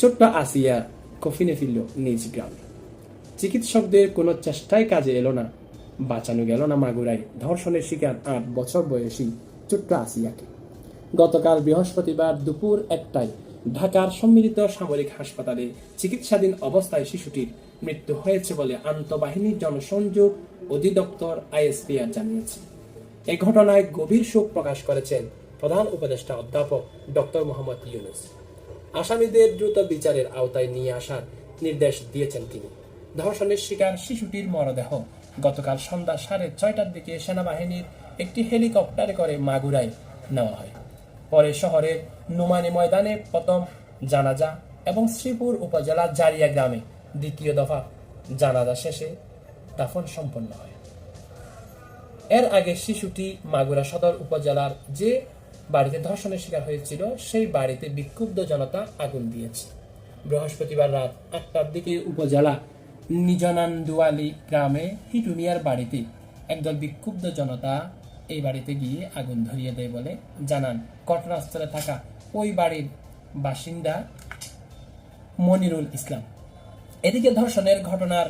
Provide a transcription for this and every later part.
ছোট্ট আসিয়া কফিনে ফিরল নিজ গ্রামে। চিকিৎসকদের কোনো চেষ্টাই কাজে এলো না। বাঁচানো গেল না মাগুরায়। ধর্ষণের শিকার আট বছর বয়সী ছোট্ট আসিয়াকে। গতকাল বৃহস্পতিবার দুপুর একটায় ঢাকার সম্মিলিত সামরিক হাসপাতালে চিকিৎসাধীন অবস্থায় শিশুটির মৃত্যু হয়েছে বলে আন্তঃবাহিনী জনসংযোগ অধিদপ্তর আইএসপিআর জানিয়েছে। এ ঘটনায় গভীর শোক প্রকাশ করেছেন প্রধান উপদেষ্টা অধ্যাপক ডক্টর মোহাম্মদ ইউনুস। আসামিদের দ্রুত বিচারের আওতায় নিয়ে আসার নির্দেশ দিয়েছেন তিনি। ধর্ষণের শিকার শিশুটির মরদেহ। গতকাল সন্ধ্যা সাড়ে ছয়টার দিকে সেনাবাহিনীর একটি হেলিকপ্টারে করে মাগুরায় নেওয়া হয়। পরে শহরের নুমানি ময়দানে প্রথম জানাজা এবং শ্রীপুর উপজেলা জারিয়া গ্রামে দ্বিতীয় দফা জানাজা শেষে দাফন সম্পন্ন হয়। এর আগে শিশুটি মাগুরা সদর উপজেলার যে বাড়িতে ধর্ষণের শিকার হয়েছিল, সেই বাড়িতে বিক্ষুব্ধ জনতা আগুন দিয়েছে। বৃহস্পতিবার রাত আটটার দিকে উপজেলা নিজনান্দুয়ালি গ্রামে হিটু মিয়ার বাড়িতে একদল বিক্ষুব্ধ জনতা এই বাড়িতে গিয়ে আগুন ধরিয়ে দেয় বলে জানান। ঘটনাস্থলে থাকা ওই বাড়ির বাসিন্দা মনিরুল ইসলাম। এদিকে ধর্ষণের ঘটনার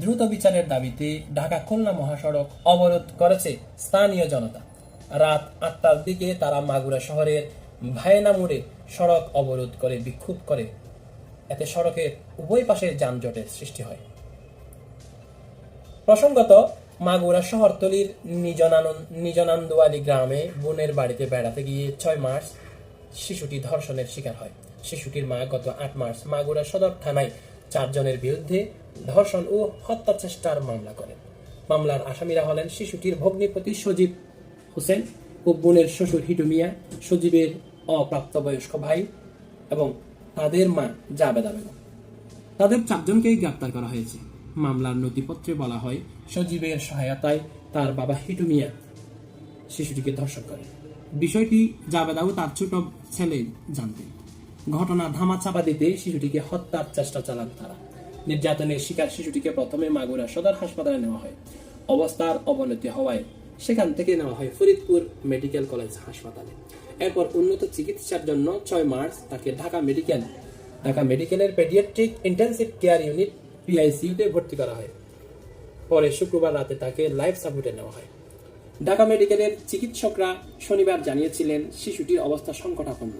দ্রুত বিচারের দাবিতে ঢাকা খুলনা মহাসড়ক অবরোধ করেছে স্থানীয় জনতা। রাত আটটার দিকে তারা মাগুরা শহরের ভায়না মোড়ে সড়ক অবরোধ করে, বিক্ষোভ করে। এতে সড়কের উভয় পাশে যানজটের সৃষ্টি হয়। প্রসঙ্গত, মাগুরা শহরতলির নিজনান্দুয়ালি গ্রামে বোনের বাড়িতে বেড়াতে গিয়ে ছয় মার্চ শিশুটি ধর্ষণের শিকার হয়। শিশুটির মা গত আট মার্চ মাগুরা সদর থানায় চারজনের বিরুদ্ধে ধর্ষণ ও হত্যা চেষ্টার মামলা করেন। মামলার আসামিরা হলেন শিশুটির ভগ্নিপতি সজীব হোসেন ও বোনের শ্বশুর হিটু মিয়া, সজীবের অপ্রাপ্তবয়স্ক ভাই এবং তাদের মা জাবেদা বেগম। তাদের চারজনকেই গ্রেপ্তার করা হয়েছে। মামলার নথিপত্রে বলা হয়, সজীবের সহায়তায় তার বাবা হিটু মিয়া শিশুটিকে ধর্ষণ করে বিষয়টি জাবেদাও তার ছোট ছেলে জানতেন। ঘটনা ধামাচাপা দিতে শিশুটিকে হত্যার চেষ্টা চালান তারা। নির্যাতনের শিকার শিশুটিকে প্রথমে মাগুরা সদর হাসপাতালে নেওয়া হয়। অবস্থার অবনতি হওয়ায় সেখান থেকে নেওয়া হয় ফরিদপুর মেডিকেল কলেজ হাসপাতালে। এরপর উন্নত চিকিৎসার জন্য ছয় মার্চ তাকে ঢাকা মেডিকেল, ঢাকা মেডিকেলের পেডিয়াট্রিক ইন্টেনসিভ কেয়ার ইউনিট পিআইসিইউতে ভর্তি করা হয়। পরে শুক্রবার রাতে তাকে লাইফ সাপোর্টে নেওয়া হয়। ঢাকা মেডিকেলের চিকিৎসকরা শনিবার জানিয়েছিলেন শিশুটির অবস্থা সংকটাপন্ন।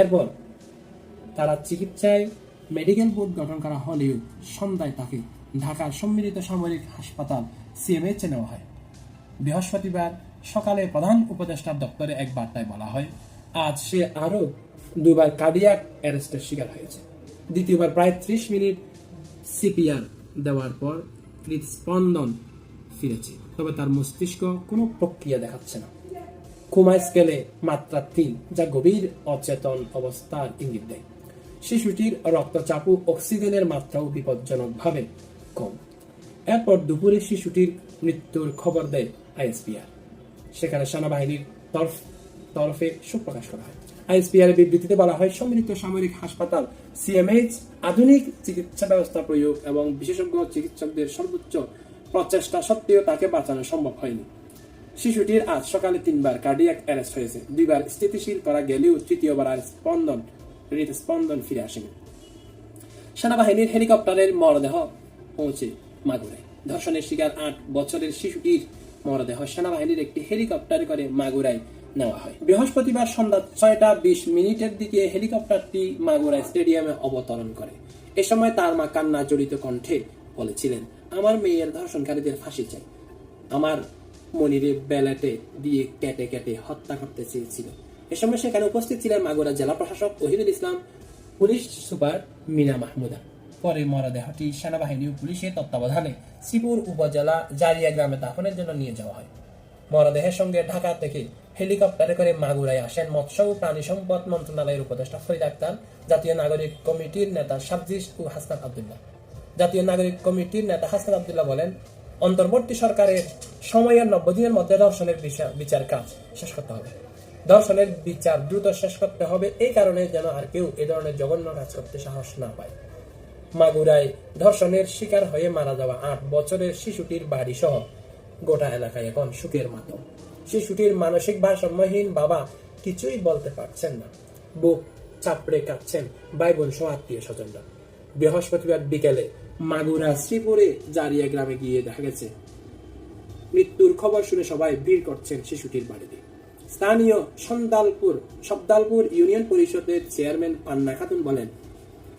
এরপর তারা চিকিৎসায় মেডিকেল বোর্ড গঠন করা হলেও সন্ধ্যায় তাকে ঢাকার সম্মিলিত সামরিক হাসপাতাল সিএমএইচে নেওয়া হয়। বৃহস্পতিবার সকালে প্রধান উপদেষ্টার দপ্তরে এক বার্তায় বলা হয়, আজ সে আরও দুবার কার্ডিয়াক অ্যারেস্টের শিকার হয়েছে। দ্বিতীয়বার প্রায় ত্রিশ মিনিট সিপিআর দেওয়ার পর হৃদস্পন্দন ফিরেছে, তবে তার মস্তিষ্ক কোনো প্রক্রিয়া দেখাচ্ছে না। কোমা স্কেলে মাত্রা তিন, যা গভীর অচেতন অবস্থার ইঙ্গিত দেয়। শিশুটির রক্তচাপ ও অক্সিজেনের মাত্রাও বিপজ্জনকভাবে কম। এরপর দুপুরে শিশুটির মৃত্যুর খবর দেয় আইএসপিআর। সেখানে সেনাবাহিনীর তরফ তরফে শোক প্রকাশ করা হয়। আইএসপিআর এর বিবৃতিতে বলা হয়, সম্মিলিত সামরিক হাসপাতাল সিএমএইচ আধুনিক চিকিৎসা ব্যবস্থা প্রয়োগ এবং বিশেষজ্ঞ চিকিৎসকদের সর্বোচ্চ প্রচেষ্টা সত্ত্বেও তাকে বাঁচানো সম্ভব হয়নি। শিশুটির আজ সকালে তিনবার কার্ডিয়াক অ্যারেস্ট হয়েছে। দুইবার স্থিতিশীল করা গেলেও তৃতীয়বার আর স্পন্দন হৃদস্পন্দন ফিরে আসেনি। সেনাবাহিনীর হেলিকপ্টারের মরদেহ পৌঁছে মাগুরে ধর্ষণের শিকার আট বছরের শিশুটির মরদেহ সেনাবাহিনীর একটি হেলিকপ্টারে করে মাগুরায় নেওয়া হয়। বৃহস্পতিবার সন্ধ্যা ছয়টা বিশ মিনিটের দিকে হেলিকপ্টারটি মাগুরা স্টেডিয়ামে অবতরণ করে। এ সময় তার মা কান্না জড়িত কণ্ঠে বলেছিলেন, আমার মেয়ের ধর্ষণকারীদের ফাঁসি চাই। আমার মনিরে বেলাটে দিয়ে কেটে কেটে হত্যা করতে চেয়েছিল। এ সময় সেখানে উপস্থিত ছিলেন মাগুরা জেলা প্রশাসক ওহিদুল ইসলাম, পুলিশ সুপার মিনা মাহমুদা। পরে মরদেহটি সেনাবাহিনী ও পুলিশের তত্ত্বাবধানে শ্রীপুর উপজেলা জারিয়া গ্রামে দাফনের জন্য নিয়ে যাওয়া হয়। মরদেহের সঙ্গে ঢাকা থেকে হেলিকপ্টারে করে মাগুরায় আসেন মৎস্য ও প্রাণী সম্পদ মন্ত্রণালয়ের উপদেষ্টা ফরিদ আক্তার, জাতীয় নাগরিক কমিটির নেতা সাবজিস ও হাসনাত আবদুল্লাহ। জাতীয় নাগরিক কমিটির নেতা হাসনাত আবদুল্লাহ বলেন, অন্তর্বর্তী সরকারের সময়ের নব্বই দিনের মধ্যে দর্শনের বিচার- কাজ শেষ করতে হবে। দর্শনের বিচার দ্রুত শেষ করতে হবে, এই কারণে যেন আর কেউ এ ধরনের জঘন্য কাজ করতে সাহস না পায়। মাগুরায় ধর্ষণের শিকার হয়ে মারা যাওয়া আট বছরের শিশুটির বাড়ি সহ গোটা এলাকায় এখন সুখের মাতম। শিশুটির মানসিক ভারসাম্যহীন বাবা কিছুই বলতে পারছেন না। বুক চাপড়ে কাটছেন ভাই বোন সহ আত্মীয় স্বজনরা। বৃহস্পতিবার বিকেলে মাগুরা শ্রীপুরে জারিয়া গ্রামে গিয়ে দেখা গেছে, মৃত্যুর খবর শুনে সবাই ভিড় করছেন শিশুটির বাড়িতে। স্থানীয় সন্দালপুর, সবদালপুর ইউনিয়ন পরিষদের চেয়ারম্যান পান্না খাতুন বলেন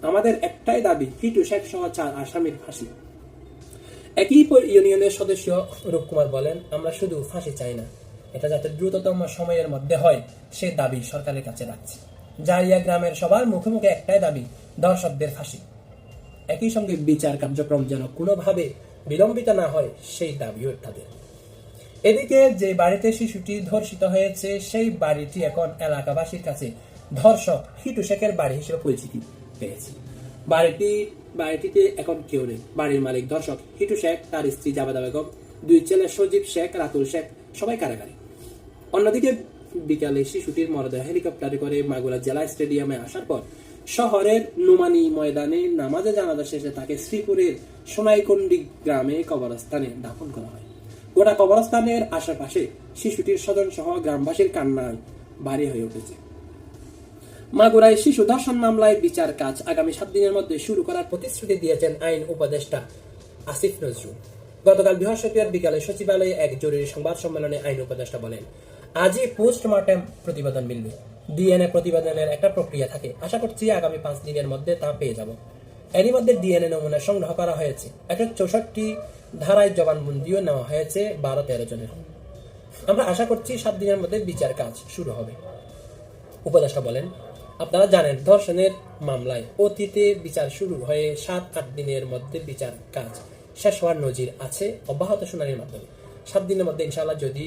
আমাদের একটাই দাবি হিটু শেখ সহ চার আসামির ফাঁসি। একই ইউনিয়নের সদস্য রূপকুমার বলেন, আমরা শুধু ফাঁসি চাই না, এটা যাতে দ্রুততম সময়ের মধ্যে হয়, সে দাবি সরকারের কাছে রাখছে। জারিয়া গ্রামের সবার মুখে মুখে একটাই দাবি, দর্শকদের ফাঁসি। একই সঙ্গে বিচার কার্যক্রম যেন কোনোভাবে বিলম্বিত না হয়, সেই দাবিও তাদের। এদিকে যে বাড়িতে শিশুটি ধর্ষিত হয়েছে, সেই বাড়িটি এখন এলাকাবাসীর কাছে ধর্ষক হিটু শেখের বাড়ি হিসেবে পরিচিতি। পেয়েছে। বাড়িটি বাড়িটিতে এখন কেউ নেই। বাড়ির মালিক, দর্শক হিটু শেখ, তার স্ত্রী জাবেদা বেগম, দুই ছেলে সজীব শেখ, রাতুল শেখ, সবাই কারাগারে। অন্যদিকে বিকালে শিশুটির মরদেহ হেলিকপ্টারে করে মাগুরা জেলা স্টেডিয়ামে আসার পর শহরের নুমানি ময়দানে নামাজে জানাজা শেষে তাকে শ্রীপুরের সোনাইকুন্ডি গ্রামে কবরস্থানে দাফন করা হয়। গোটা কবরস্থানের আশেপাশে শিশুটির স্বজন সহ গ্রামবাসীর কান্নায় ভারী হয়ে উঠেছে। মাগুরায় শিশু ধর্ষণ মামলায় বিচার কাজ আগামী সাত দিনের মধ্যে শুরু করার প্রতিশ্রুতি দিয়েছেন আইন উপদেষ্টা আসিফ নজরুল। গতকাল বৃহস্পতিবার বিকালে সচিবালয়ে এক জরুরি সংবাদ সম্মেলনে আইন উপদেষ্টা বলেন, আজই পোস্টমর্টেম প্রতিবেদন মিলবে। ডিএনএ প্রতিবেদনের একটা প্রক্রিয়া থাকে। আশা করছি আগামী পাঁচ দিনের মধ্যে তা পেয়ে যাব। এরই মধ্যে ডিএনএ নমুনা সংগ্রহ করা হয়েছে। একশো চৌষট্টি ধারায় জবানবন্দিও নেওয়া হয়েছে বারো তেরো জনের। আমরা আশা করছি সাত দিনের মধ্যে বিচার কাজ শুরু হবে। উপদেষ্টা বলেন আপনারা জানেন, ধর্ষণের মামলায় অতীতে বিচার শুরু হয়ে সাত, আট দিনের মধ্যে বিচার কাজ শেষ হওয়ার নজির আছে অব্যাহত শুনানির মাধ্যমে। সাত দিনের মধ্যে ইনশাআল্লাহ যদি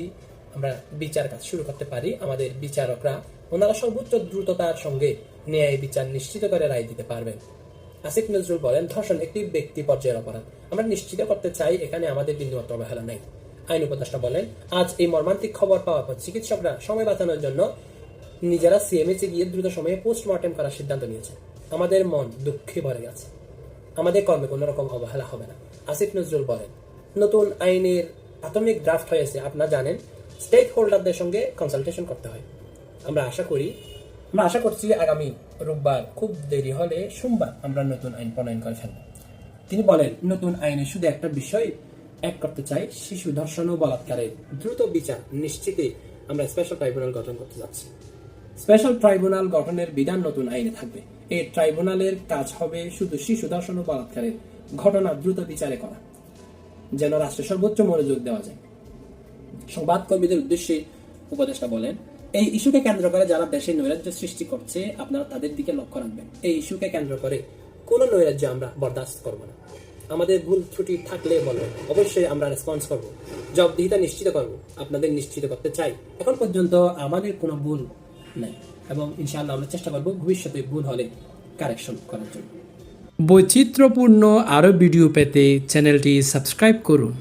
আমরা বিচার কাজ শুরু করতে পারি, আমাদের বিচারকরা ওনারা সর্বোচ্চ দ্রুততার সঙ্গে ন্যায় বিচার নিশ্চিত করে রায় দিতে পারবেন। আসিফ নজরুল বলেন, ধর্ষণ একটি ব্যক্তি পর্যায়ের অপরাধ। আমরা নিশ্চিত করতে চাই এখানে আমাদের বিন্দুমাত্র অবহেলা নেই। আইন উপদেষ্টা বলেন, আজ এই মর্মান্তিক খবর পাওয়ার পর চিকিৎসকরা সময় বাঁচানোর জন্য নিজেরা সিএমএসে গিয়ে দ্রুত সময়ে পোস্টমর্টেম করার সিদ্ধান্ত নিয়েছে। আমাদের মন দুঃখে ভরে গেছে। আমাদের কর্মে কোনো রকম অবহেলা হবে না। আসিফ নজরুল বলেন, নতুন আইনের প্রাথমিক ড্রাফট হয়েছে, আপনারা জানেন স্টেক হোল্ডারদের সঙ্গে কনসালটেশন করতে হয়। আমরা আশা করি, আমরা আশা করছি আগামী রোববার খুব দেরি হলে সোমবার আমরা নতুন আইন প্রণয়ন করে ফেলব। তিনি বলেন, নতুন আইনে শুধু একটা বিষয় এক করতে চাই, শিশু ধর্ষণ ও বলাৎকারের দ্রুত বিচার নিশ্চিতে আমরা স্পেশাল ট্রাইব্যুনাল গঠন করতে যাচ্ছি। স্পেশাল ট্রাইব্যুনাল গঠনের বিধান নতুন আইনে থাকবে। এই ট্রাইব্যুনালের কাজ হবে শুধু শিশু ধর্ষণ ও বলাৎকারের ঘটনা দ্রুত বিচারে করা। যেন রাষ্ট্রের সর্বোচ্চ মনোযোগ দেওয়া যায়। সংবাদকর্মীদের উদ্দেশ্যে উপদেষ্টা বলেন, এই ইস্যুকে কেন্দ্র করে যারা দেশে নৈরাজ্য সৃষ্টি করছে, আপনারা তাদের দিকে লক্ষ্য রাখবেন। এই ইস্যুকে কেন্দ্র করে কোনো নৈরাজ্য আমরা বরদাস্ত করব না। আমাদের ভুল ত্রুটি থাকলে বলবেন অবশ্যই আমরা রেসপন্স করব। জবাবদিহিতা নিশ্চিত করব। আপনাদের নিশ্চিত করতে চাই। এখন পর্যন্ত আমাদের কোনো ভুল নেই। এবং ইনশাআল্লাহ আমরা চেষ্টা করব ভবিষ্যতে ভুল হলে কারেকশন করার জন্য। বৈচিত্র্যপূর্ণ আরও ভিডিও পেতে চ্যানেলটি সাবস্ক্রাইব করুন।